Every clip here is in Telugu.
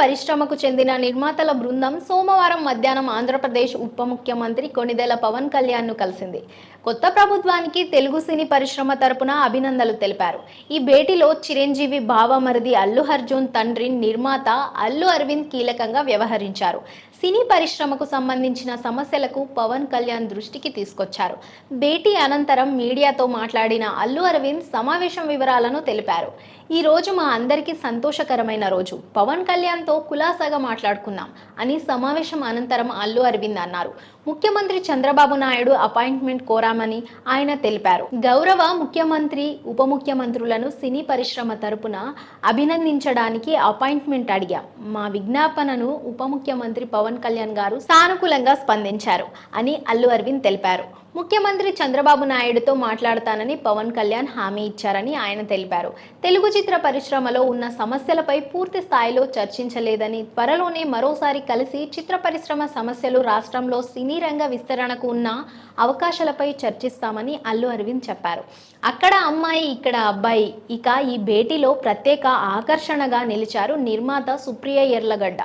పరిశ్రమకు చెందిన నిర్మాతల బృందం సోమవారం మధ్యాహ్నం ఆంధ్రప్రదేశ్ ఉప ముఖ్యమంత్రి కొణిదెల పవన్ కళ్యాణ్ను కలిసింది. కొత్త ప్రభుత్వానికి తెలుగు సినీ పరిశ్రమ తరపున అభినందనలు తెలిపారు. ఈ భేటీలో చిరంజీవి బావమరిది అల్లు అర్జున్ తండ్రి నిర్మాత అల్లు అరవింద్ కీలకంగా వ్యవహరించారు. సినీ పరిశ్రమకు సంబంధించిన సమస్యలకు పవన్ కళ్యాణ్ దృష్టికి తీసుకొచ్చారు. భేటీ అనంతరం మీడియాతో మాట్లాడిన అల్లు అరవింద్ సమావేశం వివరాలను తెలిపారు. ఈ రోజు మా అందరికీ సంతోషకరమైన రోజు. పవన్ కళ్యాణ్తో కులాసాగా మాట్లాడుకున్నాం అని సమావేశం అనంతరం అల్లు అరవింద్ అన్నారు. ముఖ్యమంత్రి చంద్రబాబు నాయుడు అపాయింట్మెంట్ కోరామని ఆయన తెలిపారు. గౌరవ ముఖ్యమంత్రి ఉప ముఖ్యమంత్రులను సినీ పరిశ్రమ తరపున అభినందించడానికి అపాయింట్మెంట్ అడిగాం. మా విజ్ఞాపనను ఉప ముఖ్యమంత్రి పవన్ కళ్యాణ్ గారు సానుకూలంగా స్పందించారు అని అల్లు అరవింద్ తెలిపారు. ముఖ్యమంత్రి చంద్రబాబు నాయుడుతో మాట్లాడతానని పవన్ కళ్యాణ్ హామీ ఇచ్చారని ఆయన తెలిపారు. తెలుగు చిత్ర పరిశ్రమలో ఉన్న సమస్యలపై పూర్తి స్థాయిలో చర్చించలేదని త్వరలోనే మరోసారి కలిసి చిత్ర పరిశ్రమ సమస్యలు రాష్ట్రంలో సినీ రంగ విస్తరణకు ఉన్న అవకాశాలపై చర్చిస్తామని అల్లు అరవింద్ చెప్పారు. అక్కడ అమ్మాయి ఇక్కడ అబ్బాయి ఇక ఈ భేటీలో ప్రత్యేక ఆకర్షణగా నిలిచారు నిర్మాత సుప్రియ ఎర్లగడ్డ.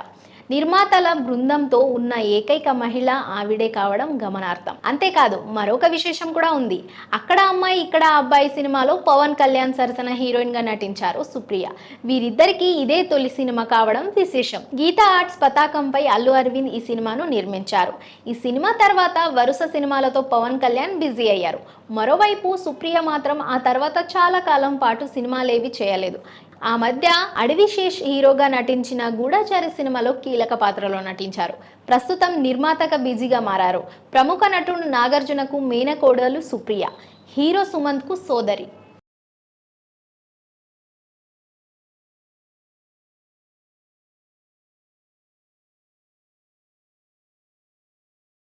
నిర్మాతల బృందంతో ఉన్న ఏకైక మహిళ ఆవిడే కావడం గమనార్థం అంతేకాదు మరొక విశేషం కూడా ఉంది. అక్కడ అమ్మాయి ఇక్కడ అబ్బాయి సినిమాలో పవన్ కళ్యాణ్ సరసన హీరోయిన్గా నటించారు సుప్రియ. వీరిద్దరికీ ఇదే తొలి సినిమా కావడం విశేషం. గీతా ఆర్ట్స్ పతాకంపై అల్లు అరవింద్ ఈ సినిమాను నిర్మించారు. ఈ సినిమా తర్వాత వరుస సినిమాలతో పవన్ కళ్యాణ్ బిజీ అయ్యారు. మరోవైపు సుప్రియ మాత్రం ఆ తర్వాత చాలా కాలం పాటు సినిమాలేవి చేయలేదు. ఆ మధ్య అడవిశేష్ హీరోగా నటించిన గూఢచారి సినిమాలో కీలక పాత్రలో నటించారు. ప్రస్తుతం నిర్మాతగా బిజీగా మారారు. ప్రముఖ నటుడు నాగార్జునకు మేనకోడలు సుప్రియ హీరో సుమంత్కు సోదరి.